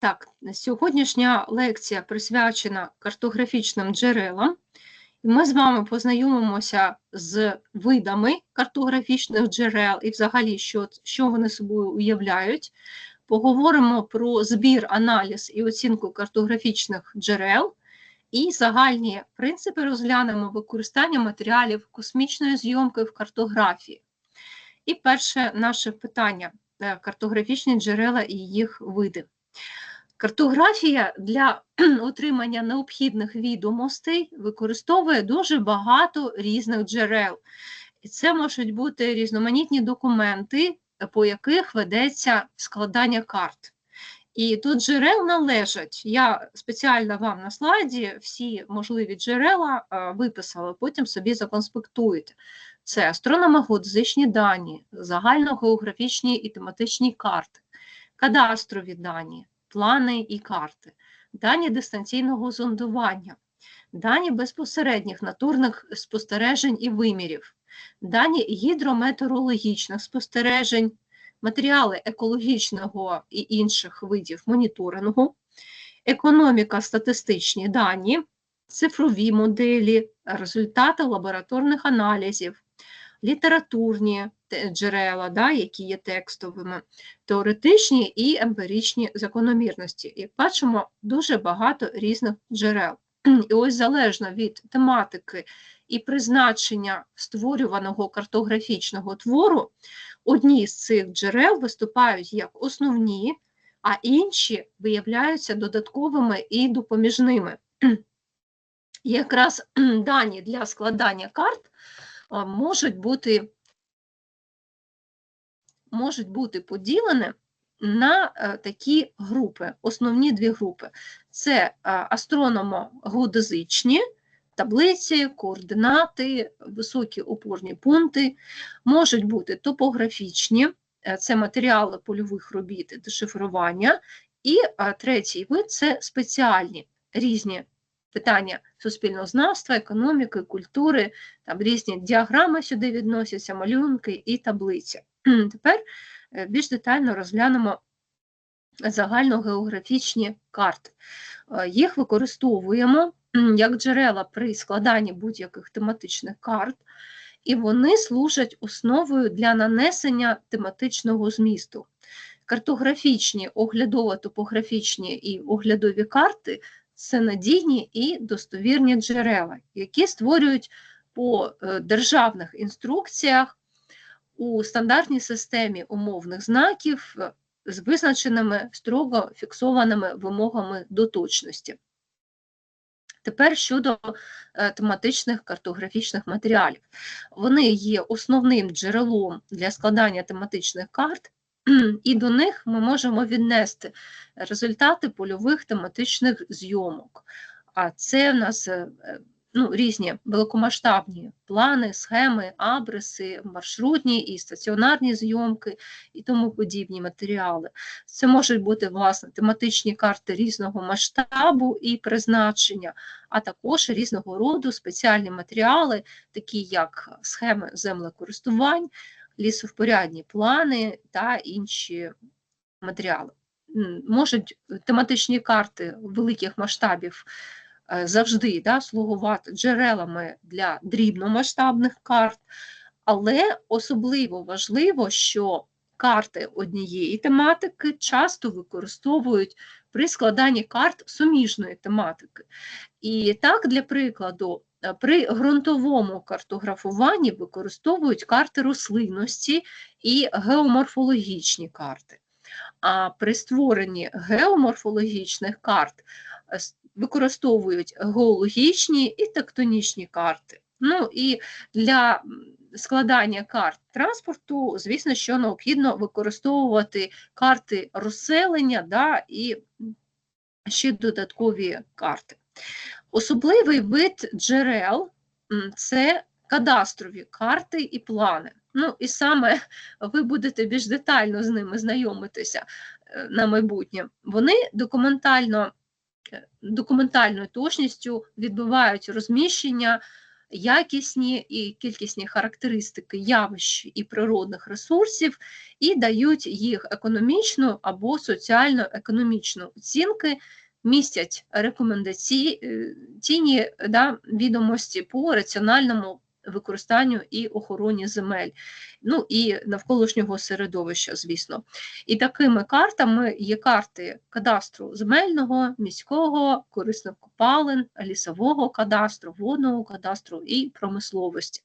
Так, сьогоднішня лекція присвячена картографічним джерелам. І Ми з вами познайомимося з видами картографічних джерел і взагалі, що, що вони собою уявляють. Поговоримо про збір, аналіз і оцінку картографічних джерел, і загальні принципи розглянемо використання матеріалів космічної зйомки в картографії. І перше наше питання е, картографічні джерела і їх види. Картографія для отримання необхідних відомостей використовує дуже багато різних джерел. І це можуть бути різноманітні документи, по яких ведеться складання карт. І тут джерел належать. Я спеціально вам на слайді всі можливі джерела виписала, потім собі законспектуєте. Це астрономагодзичні дані, загальногеографічні і тематичні карти, кадастрові дані, плани і карти, дані дистанційного зондування, дані безпосередніх натурних спостережень і вимірів, дані гідрометеорологічних спостережень, матеріали екологічного і інших видів моніторингу, економіка, статистичні дані, цифрові моделі, результати лабораторних аналізів, літературні джерела, да, які є текстовими, теоретичні і емпіричні закономірності. Як бачимо, дуже багато різних джерел. І ось залежно від тематики і призначення створюваного картографічного твору, одні з цих джерел виступають як основні, а інші виявляються додатковими і допоміжними. Якраз дані для складання карт можуть бути можуть бути поділені на е, такі групи, основні дві групи. Це е, астрономо-геодезичні таблиці, координати, високі опорні пункти, можуть бути топографічні, е, це матеріали польових робіт, дешифрування, і третій вид це спеціальні різні питання суспільного знавства, економіки, культури, там різні діаграми сюди відносяться, малюнки і таблиця. Тепер е, більш детально розглянемо загальногеографічні карти. Е, їх використовуємо як джерела при складанні будь-яких тематичних карт, і вони служать основою для нанесення тематичного змісту. Картографічні, оглядово-топографічні і оглядові карти це надійні і достовірні джерела, які створюють по е, державних інструкціях у стандартній системі умовних знаків е, з визначеними строго фіксованими вимогами до точності. Тепер щодо е, тематичних картографічних матеріалів. Вони є основним джерелом для складання тематичних карт, і до них ми можемо віднести результати польових тематичних зйомок. А це в нас е, ну, різні великомасштабні плани, схеми, абреси, маршрутні і стаціонарні зйомки і тому подібні матеріали. Це можуть бути власне тематичні карти різного масштабу і призначення, а також різного роду спеціальні матеріали, такі як схеми землекористувань, лісовпорядні плани та інші матеріали. Можуть тематичні карти великих масштабів Е, завжди да, слугувати джерелами для дрібномасштабних карт, але особливо важливо, що карти однієї тематики часто використовують при складанні карт суміжної тематики. І так, для прикладу, е, при ґрунтовому картографуванні використовують карти рослинності і геоморфологічні карти. А при створенні геоморфологічних карт е, використовують геологічні і тектонічні карти. Ну і для складання карт транспорту, звісно, що необхідно використовувати карти розселення да, і ще додаткові карти. Особливий вид джерел це кадастрові карти і плани. Ну і саме ви будете більш детально з ними знайомитися е, на майбутнє. Вони документально документальною точністю відбувають розміщення якісні і кількісні характеристики явищ і природних ресурсів і дають їх економічну або соціально-економічну оцінки, містять рекомендаційні да, відомості по раціональному використанню і охороні земель, ну і навколишнього середовища, звісно. І такими картами є карти кадастру земельного, міського, корисних копалин, лісового кадастру, водного кадастру і промисловості.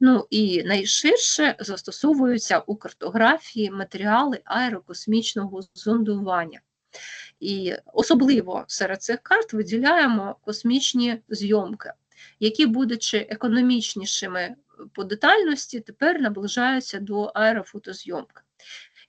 Ну і найширше застосовуються у картографії матеріали аерокосмічного зондування. І особливо серед цих карт виділяємо космічні зйомки які, будучи економічнішими по детальності, тепер наближаються до аерофотозйомки.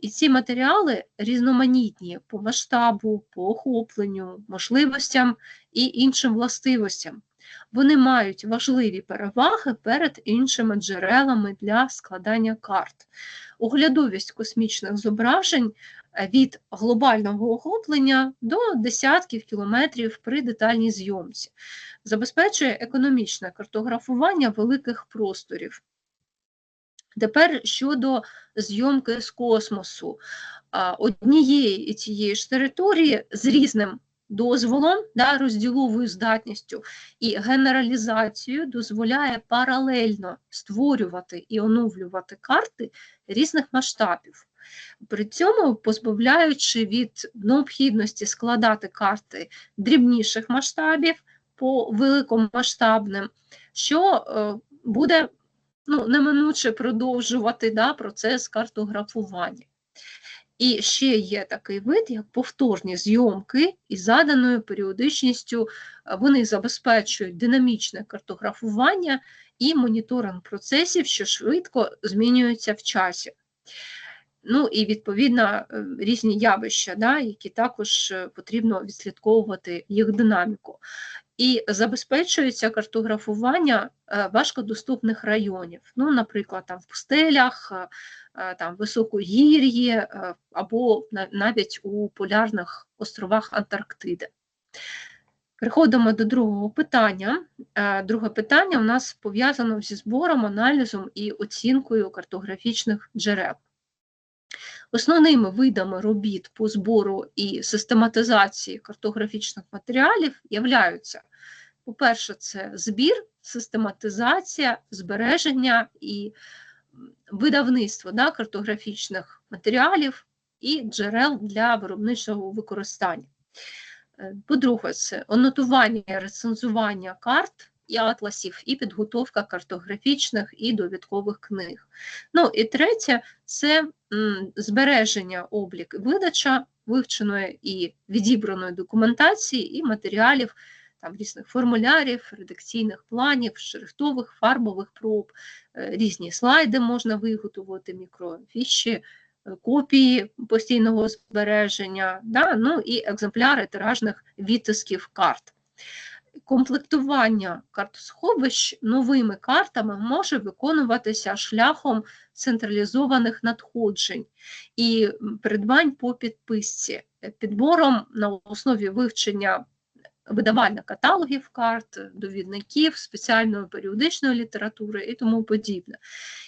І ці матеріали різноманітні по масштабу, по охопленню, можливостям і іншим властивостям. Вони мають важливі переваги перед іншими джерелами для складання карт. Оглядовість космічних зображень е, від глобального охоплення до десятків кілометрів при детальній зйомці забезпечує економічне картографування великих просторів. Тепер щодо зйомки з космосу однієї цієї ж території з різним дозволом, да, розділовою здатністю і генералізацією дозволяє паралельно створювати і оновлювати карти різних масштабів. При цьому позбавляючи від необхідності складати карти дрібніших масштабів по великомасштабним, що е, буде ну, неминуче продовжувати да, процес картографування. І ще є такий вид, як повторні зйомки із заданою періодичністю, е, вони забезпечують динамічне картографування і моніторинг процесів, що швидко змінюються в часі. Ну і відповідно е, різні явища, да, які також потрібно відслідковувати їх динаміку і забезпечується картографування е, важкодоступних районів. Ну, Наприклад, там в пустелях, е, е, там високогір'ї або навіть у полярних островах Антарктиди. Переходимо до другого питання. Друге питання у нас пов'язано зі збором, аналізом і оцінкою картографічних джерел. Основними видами робіт по збору і систематизації картографічних матеріалів являються, по-перше, це збір, систематизація, збереження і видавництво да, картографічних матеріалів і джерел для виробничого використання. Е, по-друге, це анотування, рецензування карт і атласів, і підготовка картографічних і довідкових книг. Ну і третє це м, збереження облік видача вивченої і відібраної документації і матеріалів там різних формулярів, редакційних планів, шрифтових, фарбових проб, е, різні слайди можна виготовити, мікрофіші, е, копії постійного збереження, да, ну і екземпляри тиражних відтисків карт комплектування картосховищ новими картами може виконуватися шляхом централізованих надходжень і придбань по підписці, підбором на основі вивчення видавання каталогів карт, довідників, спеціальної періодичної літератури і тому подібне.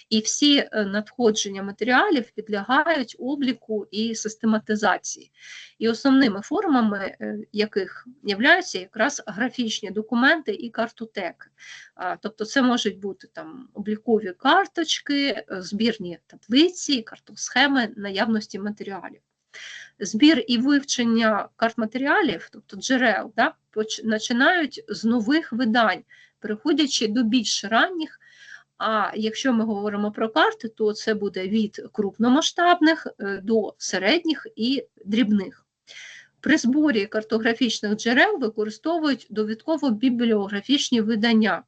І всі е, надходження матеріалів підлягають обліку і систематизації. І основними формами е, яких являються якраз графічні документи і картотеки. Тобто це можуть бути там облікові карточки, е, збірні таблиці, картосхеми наявності матеріалів. Збір і вивчення карт матеріалів, тобто джерел, да, починають з нових видань, переходячи до більш ранніх. А якщо ми говоримо про карти, то це буде від крупномасштабних е, до середніх і дрібних. При зборі картографічних джерел використовують довідково-бібліографічні видання.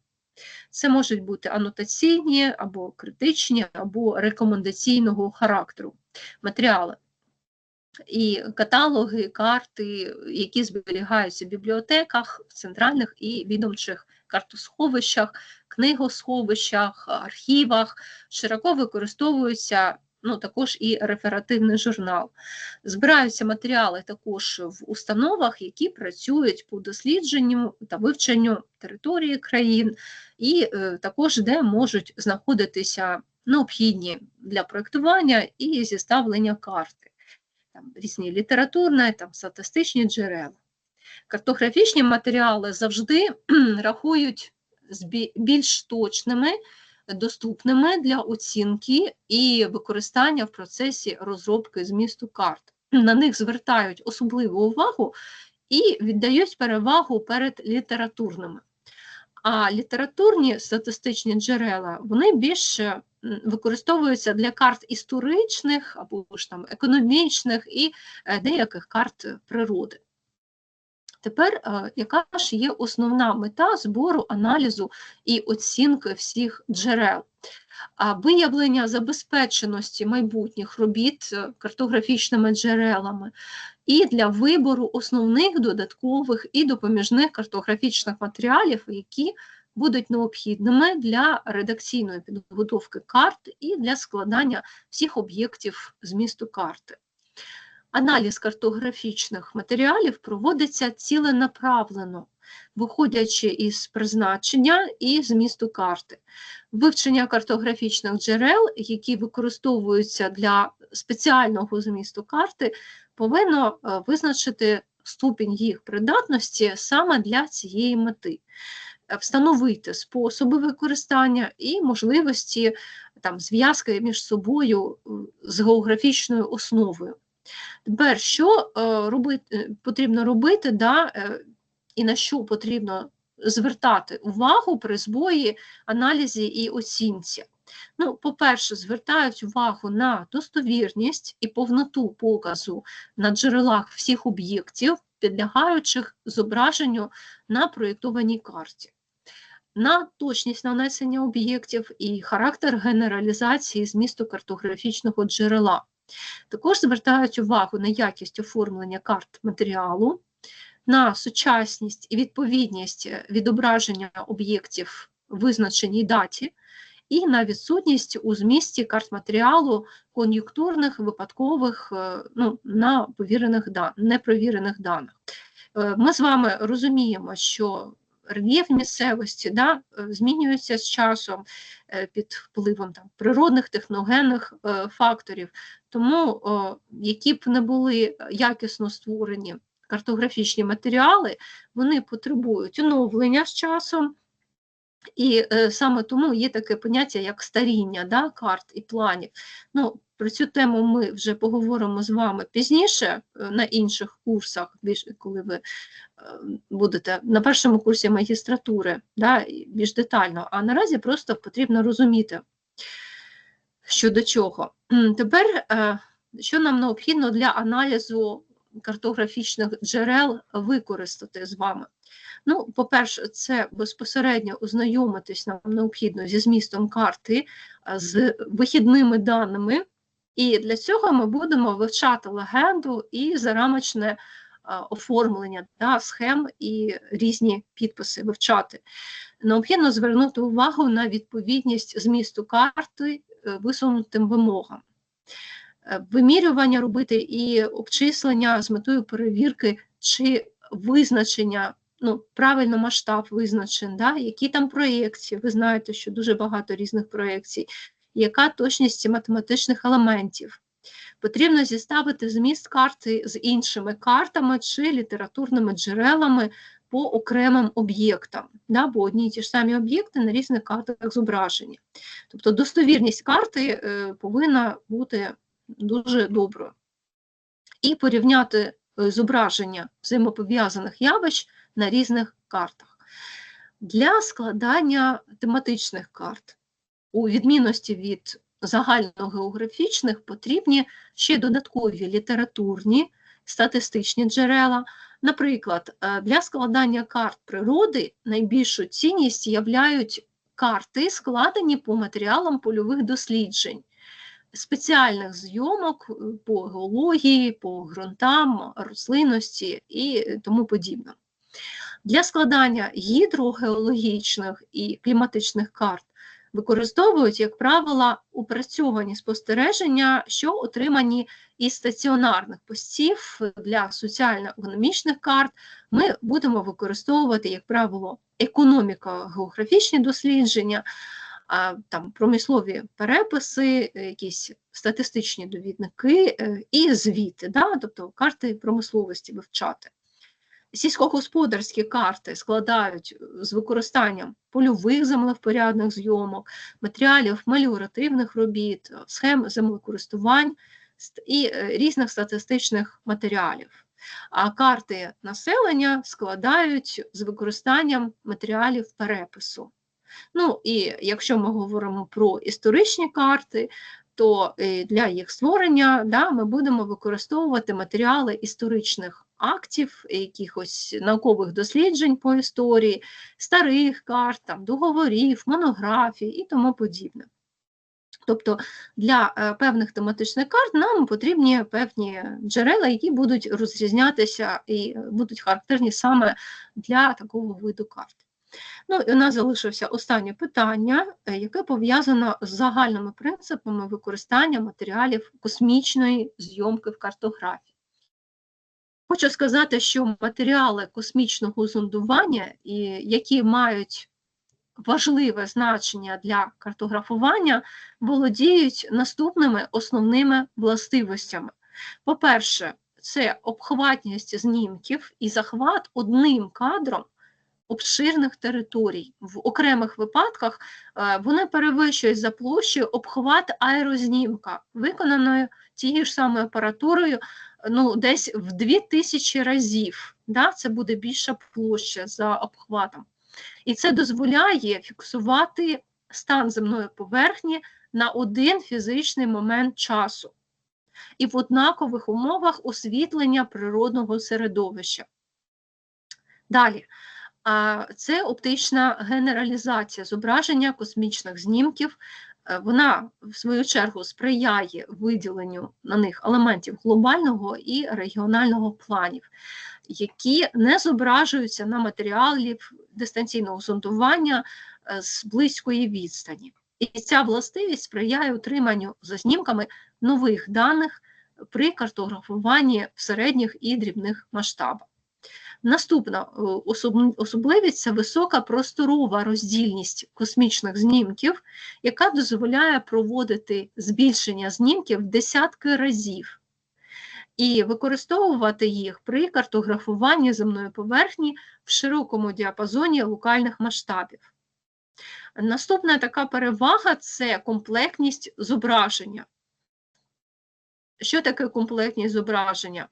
Це можуть бути анотаційні або критичні, або рекомендаційного характеру матеріали і каталоги, карти, які зберігаються в бібліотеках, в центральних і відомчих картосховищах, книгосховищах, архівах, широко використовуються ну також і реферативний журнал. Збираються матеріали також в установах, які працюють по дослідженню та вивченню території країн, і е, також де можуть знаходитися необхідні для проєктування і зіставлення карти, там різні літературні, там статистичні джерела. Картографічні матеріали завжди рахують більш точними, доступними для оцінки і використання в процесі розробки змісту карт. На них звертають особливу увагу і віддають перевагу перед літературними. А літературні статистичні джерела вони більше використовуються для карт історичних або ж там економічних і е, деяких карт природи. Тепер, е, яка ж є основна мета збору, аналізу і оцінки всіх джерел? Виявлення забезпеченості майбутніх робіт е, картографічними джерелами і для вибору основних додаткових і допоміжних картографічних матеріалів, які будуть необхідними для редакційної підготовки карт і для складання всіх об'єктів змісту карти. Аналіз картографічних матеріалів проводиться ціленаправлено, виходячи із призначення і змісту карти. Вивчення картографічних джерел, які використовуються для спеціального змісту карти, повинно е, визначити ступінь їх придатності саме для цієї мети. Е, встановити способи використання і можливості там, зв'язки між собою з географічною основою. Тепер, що е, робити, е, потрібно робити, да, е, і на що потрібно звертати увагу при збої, аналізі і оцінці? Ну, По-перше, звертають увагу на достовірність і повноту показу на джерелах всіх об'єктів, підлягаючих зображенню на проєктованій карті. На точність нанесення об'єктів і характер генералізації змісту картографічного джерела. Також звертають увагу на якість оформлення карт матеріалу, на сучасність і відповідність відображення об'єктів визначеній даті, і на відсутність у змісті карт матеріалу кон'юнктурних, випадкових, е, ну, на повірених непровірених даних. Е, ми з вами розуміємо, що рельєф місцевості да, е, змінюється з часом під впливом там, природних техногенних факторів, тому, які б не були якісно створені картографічні матеріали, вони потребують оновлення з часом. І е, саме тому є таке поняття, як старіння да, карт і планів. Ну, Про цю тему ми вже поговоримо з вами пізніше е, на інших курсах, більш, коли ви е, будете на першому курсі магістратури да, більш детально, а наразі просто потрібно розуміти, що до чого. Тепер, е, що нам необхідно для аналізу картографічних джерел використати з вами? Ну, по-перше, це безпосередньо ознайомитись нам необхідно зі змістом карти, з вихідними даними, і для цього ми будемо вивчати легенду і зарамочне оформлення да, схем і різні підписи вивчати. Необхідно звернути увагу на відповідність змісту карти е, висунутим вимогам. Е, вимірювання робити і обчислення з метою перевірки чи визначення ну, правильно масштаб визначений, да? які там проєкції, ви знаєте, що дуже багато різних проєкцій, яка точність математичних елементів. Потрібно зіставити зміст карти з іншими картами чи літературними джерелами по окремим об'єктам, да? бо одні й ті ж самі об'єкти на різних картах зображені. Тобто достовірність карти е, повинна бути дуже доброю. І порівняти е, зображення взаємопов'язаних явищ на різних картах. Для складання тематичних карт, у відмінності від загальногеографічних, потрібні ще додаткові літературні, статистичні джерела. Наприклад, е, для складання карт природи найбільшу цінність являють карти, складені по матеріалам польових досліджень. Спеціальних зйомок е, по геології, по ґрунтам, рослинності і тому подібне. Для складання гідрогеологічних і кліматичних карт використовують, як правило, упрацьовані спостереження, що отримані із стаціонарних постів для соціально-економічних карт. Ми будемо використовувати, як правило, економіко-географічні дослідження, там промислові переписи, якісь статистичні довідники е, і звіти, да? тобто карти промисловості вивчати. Сільськогосподарські карти складають з використанням польових землевпорядних зйомок, матеріалів меліоративних робіт, схем землекористувань і е, різних статистичних матеріалів. А карти населення складають з використанням матеріалів перепису. Ну і якщо ми говоримо про історичні карти, то е, для їх створення да, ми будемо використовувати матеріали історичних актів, якихось наукових досліджень по історії, старих карт, там, договорів, монографій і тому подібне. Тобто для е, певних тематичних карт нам потрібні певні джерела, які будуть розрізнятися і будуть характерні саме для такого виду карт. Ну і у нас залишилося останнє питання, е, яке пов'язано з загальними принципами використання матеріалів космічної зйомки в картографії. Хочу сказати, що матеріали космічного зондування, які мають важливе значення для картографування, володіють наступними основними властивостями. По-перше, це обхватність знімків і захват одним кадром обширних територій. В окремих випадках е, вони перевищують за площею обхват аерознімка, виконаною тією ж самою апаратурою ну, десь в 2000 разів. Да? Це буде більша площа за обхватом. І це дозволяє фіксувати стан земної поверхні на один фізичний момент часу. І в однакових умовах освітлення природного середовища. Далі, це оптична генералізація зображення космічних знімків. Е, вона, в свою чергу, сприяє виділенню на них елементів глобального і регіонального планів, які не зображуються на матеріалі дистанційного зондування е, з близької відстані. І ця властивість сприяє отриманню за знімками нових даних при картографуванні в середніх і дрібних масштабах. Наступна е, особливість це висока просторова роздільність космічних знімків, яка дозволяє проводити збільшення знімків десятки разів і використовувати їх при картографуванні земної поверхні в широкому діапазоні локальних масштабів. Наступна така перевага це комплектність зображення. Що таке комплектність зображення?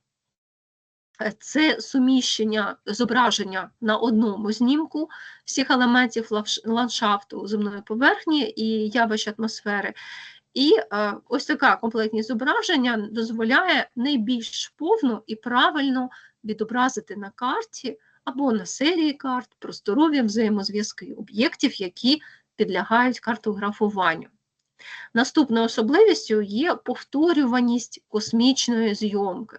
Це суміщення зображення на одному знімку всіх елементів ландшафту земної поверхні і явищ атмосфери. І е, ось така комплектність зображення дозволяє найбільш повно і правильно відобразити на карті або на серії карт просторові взаємозв'язки об'єктів, які підлягають картографуванню. Наступною особливістю є повторюваність космічної зйомки,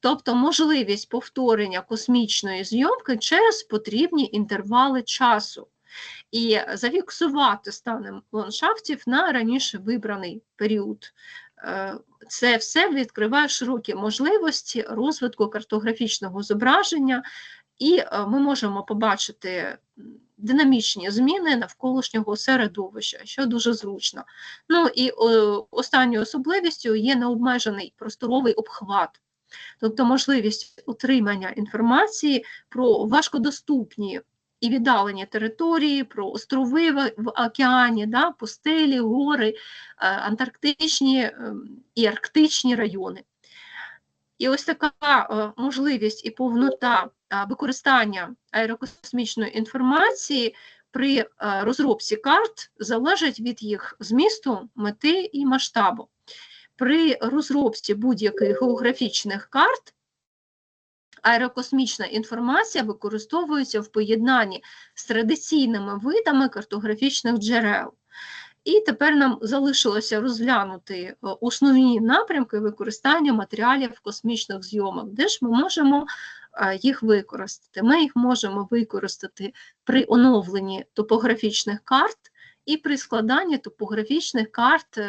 тобто можливість повторення космічної зйомки через потрібні інтервали часу. І зафіксувати стани ландшафтів на раніше вибраний період. Е, це все відкриває широкі можливості розвитку картографічного зображення, і е, ми можемо побачити динамічні зміни навколишнього середовища, що дуже зручно. Ну і останньою особливістю є необмежений просторовий обхват, тобто можливість отримання інформації про важкодоступні і віддалені території, про острови в океані, да, пустелі, гори, е, антарктичні ем, і арктичні райони. І ось така е, можливість і повнота використання аерокосмічної інформації при е, розробці карт залежить від їх змісту, мети і масштабу. При розробці будь-яких географічних карт аерокосмічна інформація використовується в поєднанні з традиційними видами картографічних джерел. І тепер нам залишилося розглянути е, основні напрямки використання матеріалів космічних зйомок, де ж ми можемо е, їх використати. Ми їх можемо використати при оновленні топографічних карт і при складанні топографічних карт е,